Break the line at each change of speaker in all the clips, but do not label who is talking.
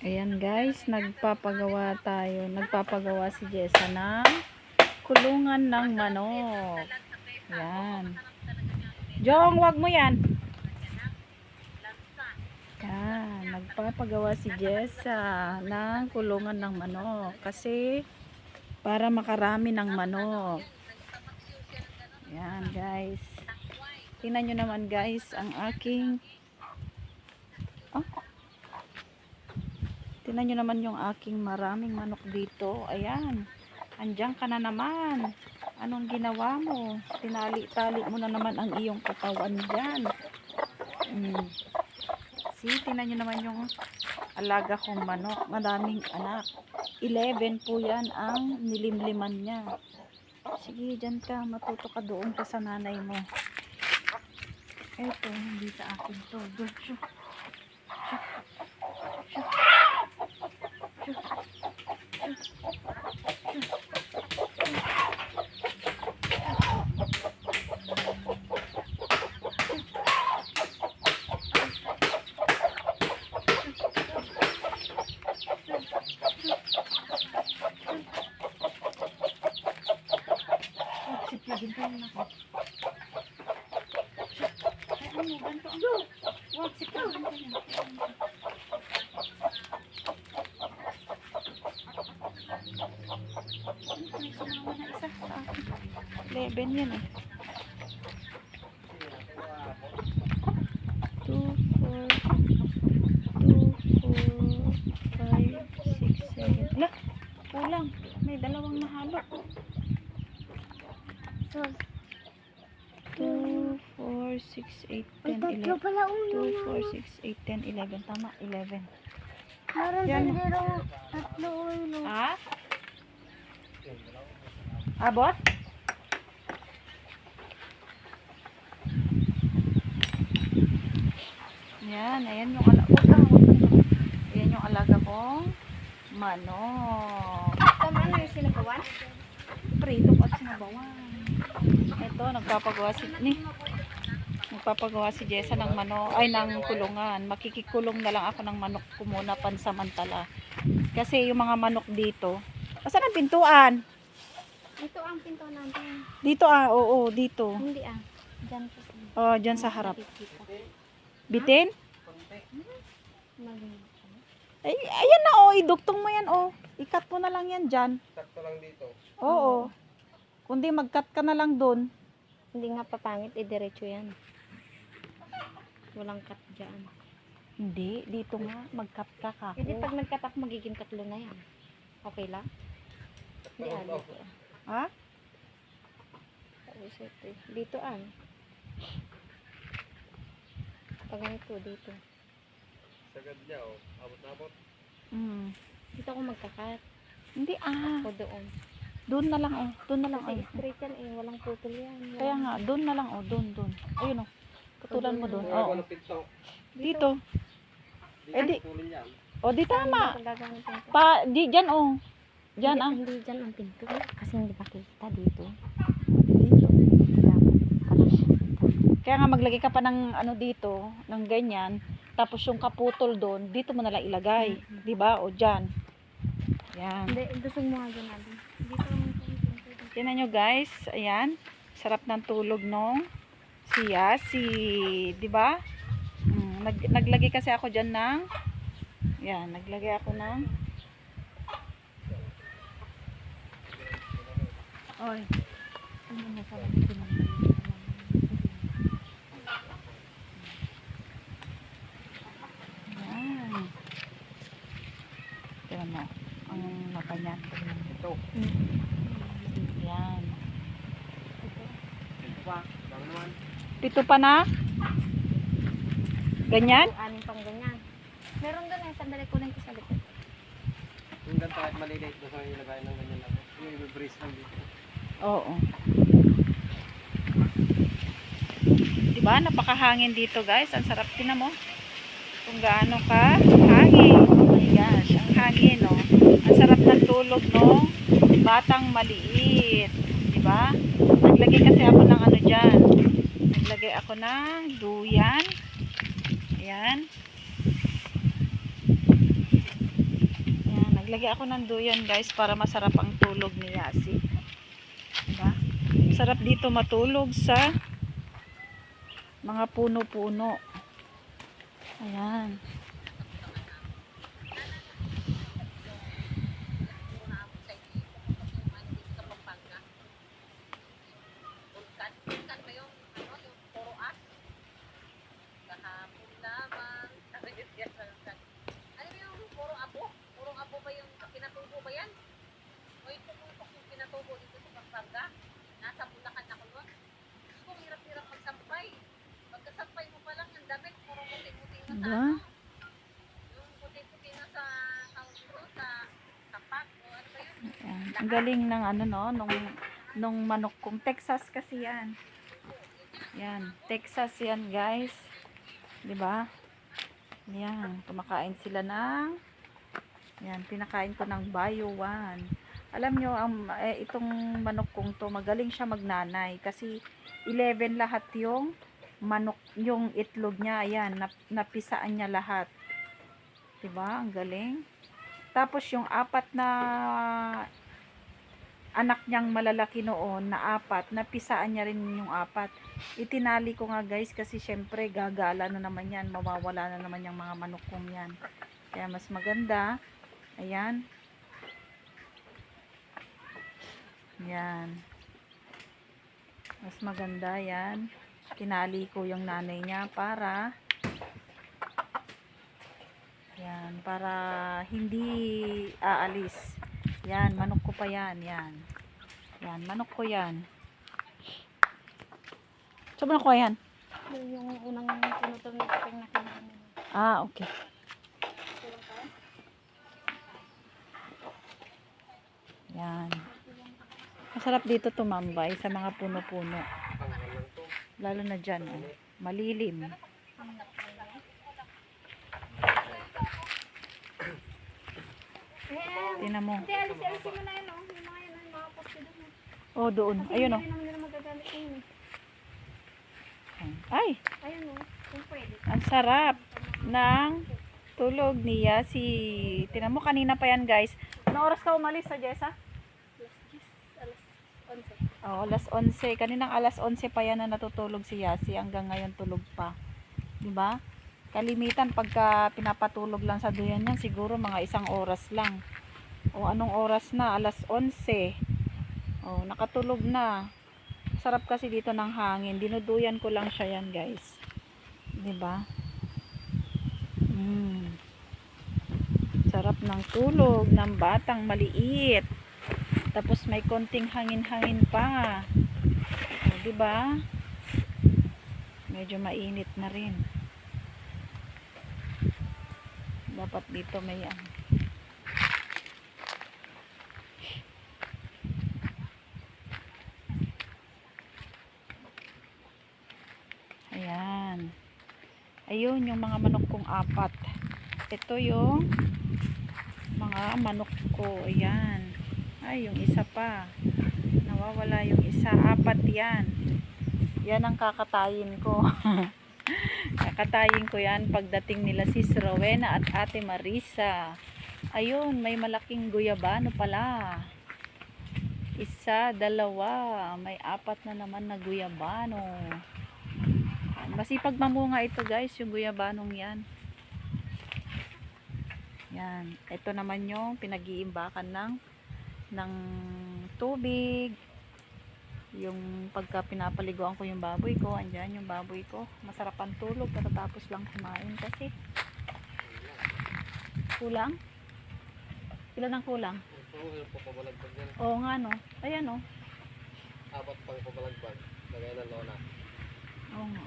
Ayan guys, nagpapagawa tayo. Nagpapagawa si Jessa ng kulungan ng manok. Ayan. Jong, wag mo yan. Ayan, nagpapagawa si Jessa ng kulungan ng manok. Kasi, para makarami ng manok. Ayan guys. Tingnan nyo naman guys, ang aking Tingnan nyo naman yung aking maraming manok dito. Ayan. Andiyan ka na naman. Anong ginawa mo? Tinali-tali mo na naman ang iyong katawan dyan. Mm. See, tingnan nyo naman yung alaga kong manok. Madaming anak. 11 po yan ang nilimliman niya. Sige, dyan ka. Matuto ka doon ka sa nanay mo. Eto, hindi sa akin to. Doon, shoo. Siplagin ko yun ako. Ay, ano, ganito ang... Wag, siplagin ko yun. May sumama na isa sa akin. 11 yan eh. 2, 4, 2, 4, 5, 6, 7. Ala, kulang. May dalawang nahalo.
So,
2, 4, 6, 8, 10,
may tatlo
11.
pala ulo.
2, 4, 6, 8, 10, 11. Tama, 11.
Meron
Yan.
din dito tatlo ulo.
Ha? Abot? Yan, ayan yung alaga. Lang. Ayan yung alaga kong manok.
Tama ano yung sinabawan?
Prito at sinabawan. Ito, nagpapagawa si... Ni, nagpapagawa si Jessa ng manok, ay ng kulungan. Makikikulong na lang ako ng manok ko muna pansamantala. Kasi yung mga manok dito, asan ang pintuan?
Ito ang pinto natin.
Dito ah, oo, dito.
Hindi ah. Diyan po sa
Oh, dyan sa harap. Bitin?
Magaling.
Ay, ayan na oh, iduktong mo yan oh. Ikat mo na lang yan dyan.
Sakto lang dito.
Oo. Kundi mag-cut ka na lang doon.
Hindi nga papangit, eh diretso yan. Walang cut dyan.
Hindi, dito nga, mag-cut ka ka.
Hindi pag nagkatak magiging tatlo na yan. Okay lang? Hindi ah, dito ah.
Ha?
Eh. Dito ah. Pag ganito, dito.
Sagad niya, oh. Abot-abot.
Mm.
Dito ako magkakat.
Hindi ah.
O doon.
Doon na lang oh. Doon na lang
Kasi
oh.
straight yan eh. Walang putol yan.
Kaya nga, doon na lang oh. Doon, doon. Ayun oh. Putulan mo doon. Oo. Dito. Eh, di-. O, di tama. Pa, di, dyan oh. Dyan ah.
Hindi dyan ang pinto. Kasi hindi makita dito.
Dito.
Parang
Kaya nga maglagay ka pa ng ano dito, ng ganyan. Tapos yung kaputol doon, dito mo na lang ilagay. Di ba? O dyan. Yan.
Hindi, gusto mo nga natin. Dito.
Tingnan nyo guys, ayan. Sarap ng tulog nung si Yasi, 'di ba? Mm, nag, naglagay kasi ako diyan ng Yan, naglagay ako ng Oy. Ano mo pala dito mo. Ang mata niya.
Ito.
Yan.
Ito pa. Dami naman.
Pito pa na? Ganyan?
Anin pang ganyan. Meron doon eh. Sandali kunin ko sa likod.
Yung ganito kahit maliliit, gusto nyo ilagay ng ganyan lang. Yung i-brace lang dito.
Oo. Diba? Napakahangin dito guys. Ang sarap din mo. Kung gaano ka hangin. Oh my gosh. Ang hangin no. Ang sarap ng tulog no. Batang maliit. Diba? Naglagay kasi ako ng ano dyan. Naglagay ako ng duyan. Ayan. Naglagay ako ng duyan guys para masarap ang tulog ni Yasi. Diba? Sarap dito matulog sa mga puno-puno. Ayan.
Ano yung puro abo? Puro abo ba yung pinatubo ba yan? O yung pumutok yung pinatubo dito sa Pampanga? Nasa Bulacan ako nun? Gusto kong hirap-hirap magsampay. Pagkasampay mo pa lang, ang damit, puro puti-puti na sa
Diba?
ano. Yung puti-puti na sa tawag dito, sa tapat. O ano ba yun?
Ayan. Ang galing ng ano no, nung, nung manok kong Texas kasi yan. Yan, Texas yan guys. 'Di ba? Yan, kumakain sila ng Yan, pinakain ko ng Bio One. Alam nyo, ang, eh, itong manok kong to, magaling siya magnanay. Kasi 11 lahat yung manok, yung itlog niya. Ayan, nap, napisaan niya lahat. 'Di ba Ang galing. Tapos yung apat na anak niyang malalaki noon na apat, napisaan niya rin yung apat. Itinali ko nga guys kasi syempre gagala na naman yan, mawawala na naman yung mga manok kong yan. Kaya mas maganda, ayan. Yan. Mas maganda yan. Kinali ko yung nanay niya para yan, para hindi aalis. Yan, manok ko pa yan. Yan. Yan, manok ko yan. So, manok ko yan?
Yung unang pinutol na kinain.
Ah, okay. Yan. Masarap dito tumambay sa mga puno-puno. Lalo na dyan, oh. Malilim. Tingnan mo.
Oh. Doon.
Ayun, oh. Ay, ang sarap ng tulog niya si... Tingnan mo, kanina pa yan, guys. Ano oras ka umalis sa Jessa?
10, alas 11.
Oo, alas 11. Kaninang alas 11 pa yan na natutulog si Yasi. Hanggang ngayon tulog pa. ba? Kalimitan pagka pinapatulog lang sa duyan yan, siguro mga isang oras lang. O anong oras na? Alas 11. O, nakatulog na. Sarap kasi dito ng hangin. Dinuduyan ko lang siya yan, guys. ba? Mm. Sarap ng tulog ng batang maliit. Tapos may konting hangin-hangin pa. O, di ba? Medyo mainit na rin. Dapat dito may ano. Ayan. Ayun, yung mga manok kong apat. Ito yung mga manok ko. Ayan. Ay, yung isa pa. Nawawala yung isa. Apat yan. Yan ang kakatayin ko. kakatayin ko yan pagdating nila sis Rowena at ate Marisa. Ayun, may malaking guyabano pala. Isa, dalawa. May apat na naman na guyabano. Masipag mamunga ito guys, yung guyabanong yan. Yan. Ito naman yung pinag-iimbakan ng ng tubig. Yung pagka pinapaliguan ko yung baboy ko, andyan yung baboy ko. Masarap ang tulog katatapos lang kumain kasi kulang. Ilan ang kulang?
Oo,
nga no. Ayan no.
Apat pang papalagbag. Lagay ng lona.
Oo nga.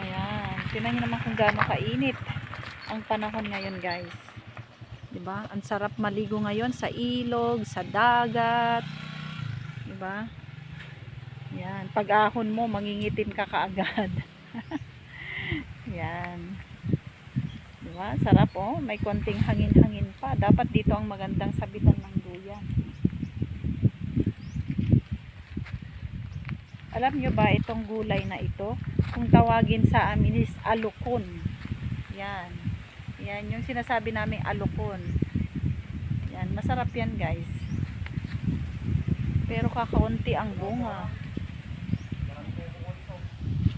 Ayan. Tingnan nyo naman kung gaano kainit ang panahon ngayon guys. Ba? Ang sarap maligo ngayon sa ilog, sa dagat. 'Di ba? Yan, pag ahon mo mangingitim ka kaagad. Yan. 'Di ba? Sarap oh, may konting hangin-hangin pa. Dapat dito ang magandang sabitan ng duyan. Alam nyo ba itong gulay na ito? Kung tawagin sa amin is alukon. Yan. Yan, yung sinasabi naming alukon. Yan, masarap yan guys. Pero kakaunti ang bunga.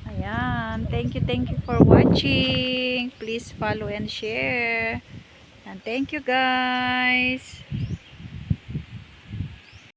Ayan, thank you, thank you for watching. Please follow and share. And thank you guys.